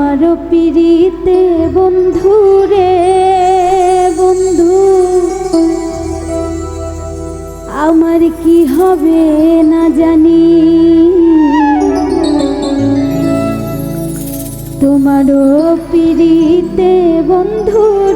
তোমার পিড়িতে বন্ধু রে বন্ধু। আমার কি হবে না জানি। তোমারও পিড়িতে বন্ধু